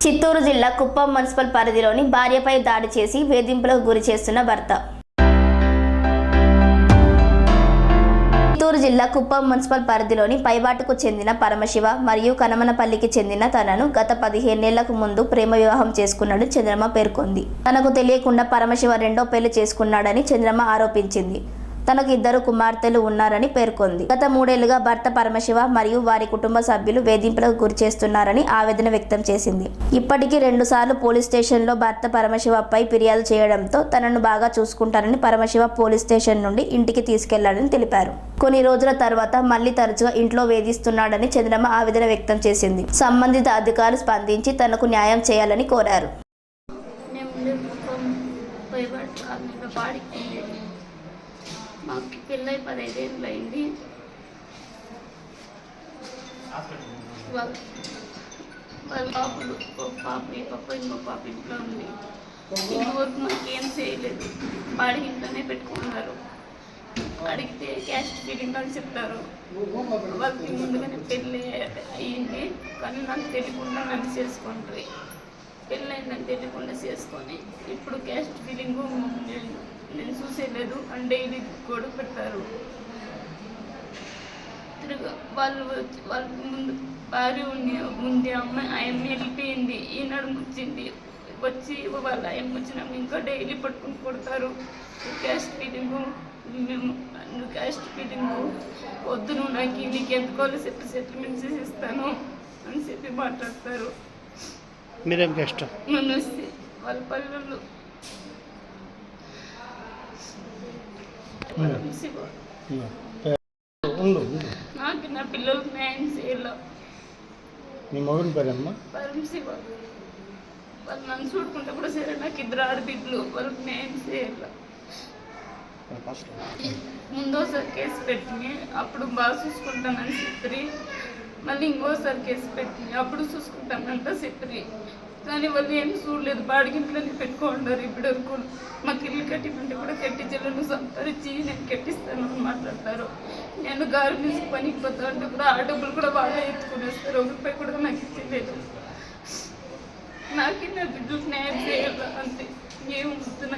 చిత్తూరు జిల్లా కుప్పం మున్సిపల్ పరిధిలోని భార్యపై దాడి చేసి వేధింపులకు గురి చేస్తున్న భర్త. చిత్తూరు జిల్లా కుప్పం మున్సిపల్ పరిధిలోని పైబాటుకు చెందిన పరమశివ మరియు కనమనపల్లికి చెందిన తనను గత పదిహేనేళ్ళకు ముందు ప్రేమ వివాహం చేసుకున్నాడు చంద్రమ్మ పేర్కొంది. తనకు తెలియకుండా పరమశివ రెండో పెళ్ళి చేసుకున్నాడని చంద్రమ్మ ఆరోపించింది. తనకు ఇద్దరు కుమార్తెలు ఉన్నారని పేర్కొంది. గత మూడేళ్ళుగా భర్త పరమశివ మరియు వారి కుటుంబ సభ్యులు వేధింపులకు గురి చేస్తున్నారని ఆవేదన వ్యక్తం చేసింది. ఇప్పటికీ రెండుసార్లు పోలీస్ స్టేషన్లో భర్త పరమశివపై ఫిర్యాదు చేయడంతో తనను బాగా చూసుకుంటారని పరమశివ పోలీస్ స్టేషన్ నుండి ఇంటికి తీసుకెళ్ళాడని తెలిపారు. కొన్ని రోజుల తర్వాత మళ్ళీ తరచుగా ఇంట్లో వేధిస్తున్నాడని చంద్రమ్మ ఆవేదన వ్యక్తం చేసింది. సంబంధిత అధికారులు స్పందించి తనకు న్యాయం చేయాలని కోరారు. మేము ఉండేది మాకు పెళ్ళై పదహైదేళ్ళు అయింది వాళ్ళ వాళ్ళ పాపలు ఒక పాప ఈ పాప ఇంకో పాప ఇంట్లో ఉంది. ఇంతవరకు మాకు ఏం చేయలేదు. వాడి ఇంట్లోనే పెట్టుకున్నారు. అడిగితే క్యాస్ట్ ఫీలింగ్ అని చెప్తారు వాళ్ళకి ముందుగానే పెళ్ళి అయ్యింది. కానీ నాకు తెలియకుండా నన్ను చేసుకుంటారు పెళ్ళైందని తెలియకుండా చేసుకొని ఇప్పుడు క్యాస్ట్ ఫీలింగు చూసేయలేదు అండ్ డైలీ గొడవ పెట్టారు తిరుగు వాళ్ళు వచ్చి- వాళ్ళ ముందు భార్య ఉంది ఉంది అమ్మాయి ఆ అమ్మాయి వెళ్ళిపోయింది ఈనాడు వచ్చింది వచ్చి వాళ్ళ అమ్మ వచ్చినాక ఇంకా డైలీ పట్టుకుని కొడతారు. క్యాస్ట్ ఫీలింగ్ మేము క్యాస్ట్ ఫీలింగ్ వద్దు నువ్వు నాకు నీకు ఎందుకోవాలి సెటిల్ సెటిల్మెంట్ చేసి ఇస్తాను అని చెప్పి మాట్లాడతారు. మీరేం కష్టం నన్ను వస్తే వాళ్ళ పల్లెలు శివ ఉండు ఉండు. నాకు నా పిల్లలకు న్యాయం చేయాల. మీ మగని పేరమ్మా? వాళ్ళు నన్ను చూడుకుంటే కూడా సరే నాకు ఇద్దరు ఆడబిడ్డలు. వాళ్ళకి న్యాయం చేయాల. ముందోసారి కేసు పెట్టింది అప్పుడు బాగా చూసుకుంటానని చెప్పి మళ్ళీ ఇంకోసారి కేసు పెట్టింది అప్పుడు చూసుకుంటానంట చెప్పి కానీ వాళ్ళు ఏం చూడలేదు. బాడిగింట్లోనే పెట్టుకోండారు ఇప్పుడు వరకు మాకు ఇల్లు కట్టిమంటే కూడా కట్టించలను సంపాదించి నేను కట్టిస్తాను అని మాట్లాడతారు. నేను గార్మెంట్స్ పనికి పోతా అంటే కూడా ఆ డబ్బులు కూడా బాగా ఎత్తుకునేస్తారు. ఒక రూపాయి కూడా నాకు ఇచ్చలేదు నాకే నా బిడ్డలు న్యాయం చేయాలి అంతే ఏం నాకు.